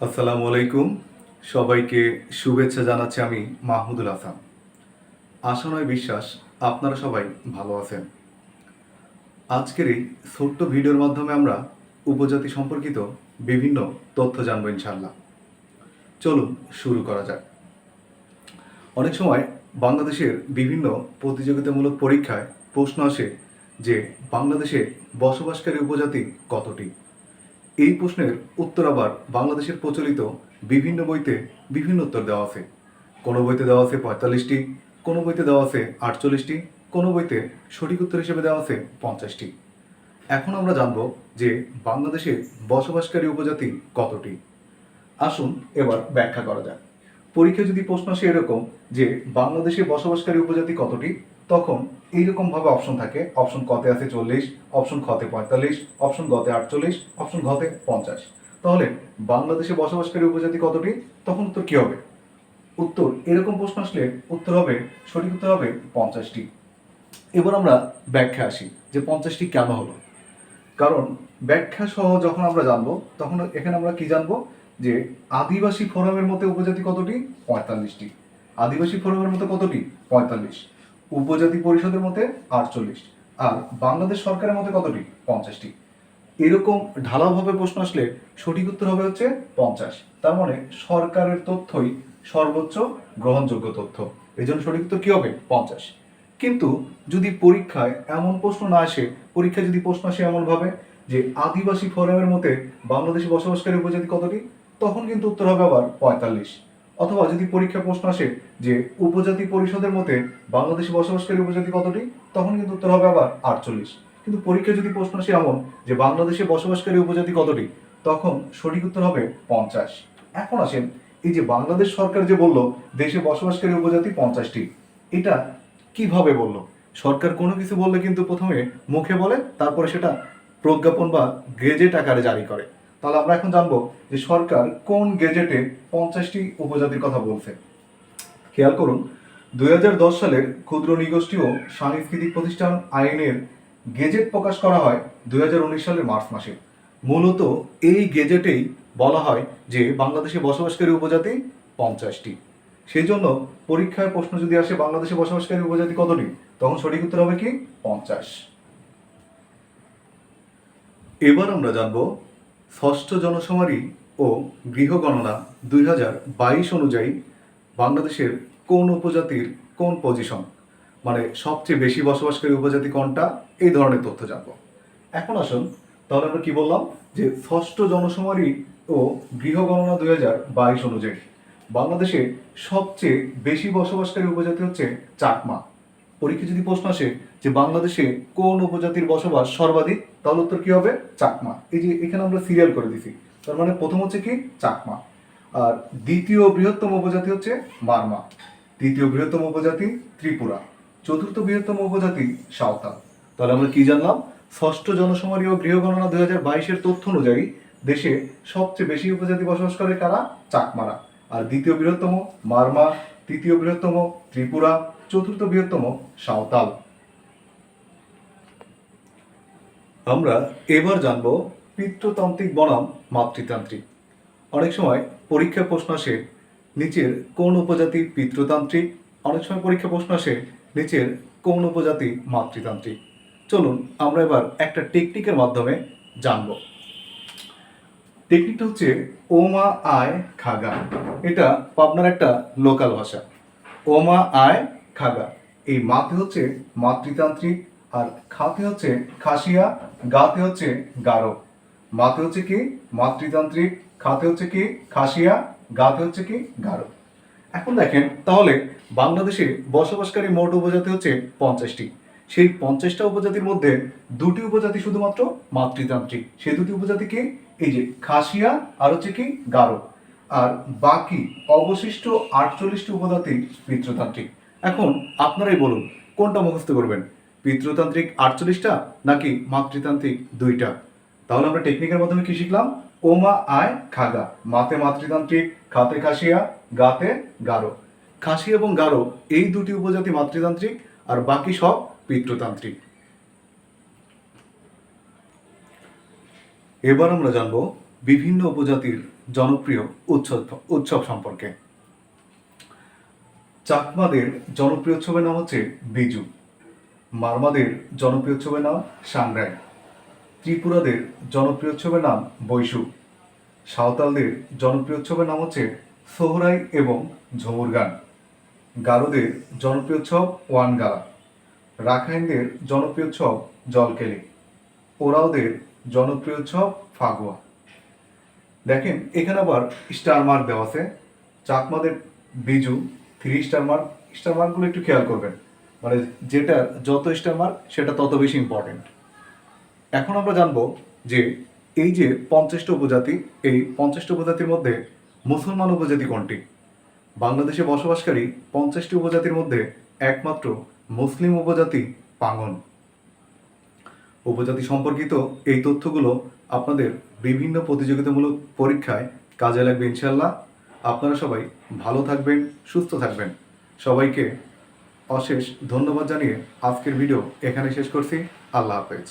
আসসালামু আলাইকুম। সবাইকে শুভেচ্ছা জানাচ্ছি আমি মাহমুদুল হাসান। আশা নয় বিশ্বাস, আপনারা সবাই ভালো আছেন। আজকের এই ছোট্ট ভিডিওর মাধ্যমে আমরা উপজাতি সম্পর্কিত বিভিন্ন তথ্য জানব ইনশাল্লাহ চলুন শুরু করা যাক। অনেক সময় বাংলাদেশের বিভিন্ন প্রতিযোগিতামূলক পরীক্ষায় প্রশ্ন আসে যে, বাংলাদেশে বসবাসকারী উপজাতি কতটি? এই প্রশ্নের উত্তর আবার বাংলাদেশের প্রচলিত বিভিন্ন বইতে বিভিন্ন উত্তর দেওয়া আছে। কোনো বইতে দেওয়া আছে পঁয়তাল্লিশটি, কোনো বইতে দেওয়া আছে আটচল্লিশটি, কোনো বইতে সঠিক উত্তর হিসেবে দেওয়া আছে পঞ্চাশটি। এখন আমরা জানব যে বাংলাদেশে বসবাসকারী উপজাতি কতটি। আসুন এবার ব্যাখ্যা করা যাক। পরীক্ষায় যদি প্রশ্ন আসে এরকম যে বাংলাদেশে বসবাসকারী উপজাতি কতটি তখন এইরকম ভাবে অপশন থাকে। অপশন কতে আছে চল্লিশ অপশন খতে পঁয়তাল্লিশ অপশন গতে আটচল্লিশ অপশন ঘতে পঞ্চাশ। তাহলে বাংলাদেশে বসবাসকারী উপজাতি কতটি? তখন উত্তর কি হবে? উত্তর, এরকম প্রশ্ন আসলে উত্তর হবে, সঠিক উত্তর হবে পঞ্চাশটি। এবার আমরা ব্যাখ্যা আসি যে পঞ্চাশটি কেন হলো। কারণ ব্যাখ্যা সহ যখন আমরা জানব, তখন এখানে আমরা কি জানব? যে আদিবাসী ফোরামের মতে উপজাতি কতটি? পঁয়তাল্লিশটি। আদিবাসী ফোরামের মতে কতটি? পঁয়তাল্লিশ। উপজাতি পরিষদের মতে আটচল্লিশ, আর বাংলাদেশ সরকারের মতে কতটি? পঞ্চাশটি। এরকম ঢালাওভাবে প্রশ্ন আসলে সঠিক উত্তর হবে হচ্ছে পঞ্চাশ। তার মানে সরকারের তথ্যই সর্বোচ্চ গ্রহণযোগ্য তথ্য। এই জন্য সঠিক উত্তর কি হবে? পঞ্চাশ। কিন্তু যদি পরীক্ষায় এমন প্রশ্ন না আসে, পরীক্ষায় যদি প্রশ্ন আসে এমন ভাবে যে আদিবাসী ফোরামের মতে বাংলাদেশে বসবাসকারী উপজাতি কতটি, তখন কিন্তু উত্তর হবে আবার পঁয়তাল্লিশ। অথবা যদি পরীক্ষা প্রশ্ন আসে যে উপজাতি পরিষদের মতে বাংলাদেশে বসবাসকারী উপজাতি কতটি, তখন কিন্তু উত্তর হবে আবার আটচল্লিশ। কিন্তু পরীক্ষা যদি প্রশ্ন আসে এমন যে বাংলাদেশে বসবাসকারী উপজাতি কতটি, তখন সঠিক উত্তর হবে পঞ্চাশ। এখন আসেন এই যে বাংলাদেশ সরকার যে বলল, দেশে বসবাসকারী উপজাতি পঞ্চাশটি, এটা কীভাবে বলল? সরকার কোনো কিছু বললে কিন্তু প্রথমে মুখে বলে, তারপরে সেটা প্রজ্ঞাপন বা গেজেট আকারে জারি করে। তাহলে আমরা এখন জানব যে সরকার কোন গেজেটে পঞ্চাশটি উপজাতির কথা বলছে। খেয়াল করুন, দুই সালের ক্ষুদ্র নিগোষ্ঠী ও সাংস্কৃতিক প্রতিষ্ঠান আইনের গেজেট প্রকাশ করা হয় দুই সালের মার্চ মাসে। মূলত এই গেজেটেই বলা হয় যে বাংলাদেশে বসবাসকারী উপজাতি পঞ্চাশটি। সেই জন্য পরীক্ষায় প্রশ্ন যদি আসে বাংলাদেশে বসবাসকারী উপজাতি কতটি, তখন সঠিক উত্তর হবে কি, পঞ্চাশ। এবার আমরা জানব ষষ্ঠ জনসমারি ও গৃহগণনা দুই হাজার বাইশ অনুযায়ী বাংলাদেশের কোন উপজাতির কোন পজিশন মানে সবচেয়ে বেশি বসবাসকারী উপজাতি কোনটা? এই ধরনের তথ্য জানব। এখন আসুন, তাহলে আমরা কি বললাম? যে ষষ্ঠ জনসমারি ও গৃহগণনা দুই হাজার বাইশ অনুযায়ী বাংলাদেশে সবচেয়ে বেশি বসবাসকারী উপজাতি হচ্ছে চাকমা। পরীক্ষা যদি প্রশ্ন আসে যে বাংলাদেশে কোন উপজাতির বসবাস সর্বাধিক, তাহলে উত্তর কি হবে? চাকমা। এই যে এখানে আমরা সিরিয়াল করে দিছি। তার মানে প্রথম হচ্ছে কি? চাকমা। আর দ্বিতীয় বৃহত্তম উপজাতি হচ্ছে মারমা। তৃতীয় বৃহত্তম উপজাতি ত্রিপুরা। চতুর্থ বৃহত্তম উপজাতি সাঁওতাল। তাহলে আমরা কি জানলাম? ষষ্ঠ জনসমারি ও গৃহগণনা দুই হাজার বাইশের তথ্য অনুযায়ী দেশে সবচেয়ে বেশি উপজাতি বসবাস করে কারা? চাকমারা। আর দ্বিতীয় বৃহত্তম মারমা, তৃতীয় বৃহত্তম ত্রিপুরা চতুর্থ বৃহত্তম সাঁওতাল। আমরা এবার জানব পিতৃতান্ত্রিক বনাম মাতৃতান্ত্রিক। অনেক সময় পরীক্ষা প্রশ্ন আসে, নিচের কোন উপজাতি পিতৃতান্ত্রিক অনেক সময় পরীক্ষা প্রশ্ন আসে, নিচের কোন উপজাতি মাতৃতান্ত্রিক? চলুন আমরা এবার একটা টেকনিকের মাধ্যমে জানব। টেকনিকটা হচ্ছে ওমা আয় খাগা। এটা পাবনার একটা লোকাল ভাষা। ওমা আয় খাগা। এই মাতে হচ্ছে মাতৃতান্ত্রিক আর খাতে হচ্ছে খাসিয়া, গাতে হচ্ছে গারো। মাতে হচ্ছে কি মাতৃতান্ত্রিক, খাতে হচ্ছে কি খাসিয়া, গাতে হচ্ছে কি গারো। এখন দেখেন, তাহলে বাংলাদেশে বসবাসকারী মোট উপজাতি হচ্ছে পঞ্চাশটি। সেই পঞ্চাশটা উপজাতির মধ্যে দুটি উপজাতি শুধুমাত্র মাতৃতান্ত্রিক। সেই দুটি উপজাতি কি? এই যে খাসিয়া আর হচ্ছে কি গারো। আর বাকি অবশিষ্ট আটচল্লিশটি উপজাতি পিতৃতান্ত্রিক। এখন আপনারাই বলুন, কোনটা মুখস্থ করবেন? পিতৃতান্ত্রিক আটচল্লিশটা নাকি মাতৃতান্ত্রিক দুইটা? তাহলে আমরা টেকনিকের মাধ্যমে কি শিখলাম? ওমা, আয়, খাগা। মাতে মাতৃতান্ত্রিক, খাতে খাসিয়া, গাতে গারো। খাসি এবং গারো, এই দুটি উপজাতি মাতৃতান্ত্রিক আর বাকি সব পিতৃতান্ত্রিক। এবার আমরা জানব বিভিন্ন উপজাতির জনপ্রিয় উৎসব উৎসব সম্পর্কে। চাকমাদের জনপ্রিয় উৎসবের নাম হচ্ছে বিজু। মারমাদের জনপ্রিয় উৎসবের নাম সাংরাই। ত্রিপুরাদের জনপ্রিয় উৎসবের নাম বৈশু। সাঁওতালদের জনপ্রিয় উৎসবের নাম হচ্ছে সোহরাই এবং ঝুমুর গান গারোদের জনপ্রিয় উৎসব ওয়ানগালা। রাখাইনদের জনপ্রিয় উৎসব জলকেলি। ওরাওদের জনপ্রিয় উৎসব ফাগুয়া। দেখেন, এখানে আবার স্টার মার্ক দেওয়া আছে। চাকমাদের Biju three star mark star মার্কগুলো একটু খেয়াল করবেন। মানে যেটা যত স্টার মার্ক সেটা তত বেশি ইম্পর্টেন্ট এখন আমরা জানব যে এই যে পঞ্চাশটা উপজাতি, এই পঞ্চাশটা উপজাতির মধ্যে মুসলমান উপজাতি কোনটি? বাংলাদেশে বসবাসকারী পঞ্চাশটি উপজাতির মধ্যে একমাত্র মুসলিম উপজাতি পাঙ্গন। উপজাতি সম্পর্কিত এই তথ্যগুলো আপনাদের বিভিন্ন প্রতিযোগিতামূলক পরীক্ষায় কাজে লাগবে ইনশাল্লাহ আপনারা সবাই ভালো থাকবেন, সুস্থ থাকবেন। সবাইকে অশেষ ধন্যবাদ জানিয়ে আজকের ভিডিও এখানে শেষ করছি। আল্লাহ হাফেজ।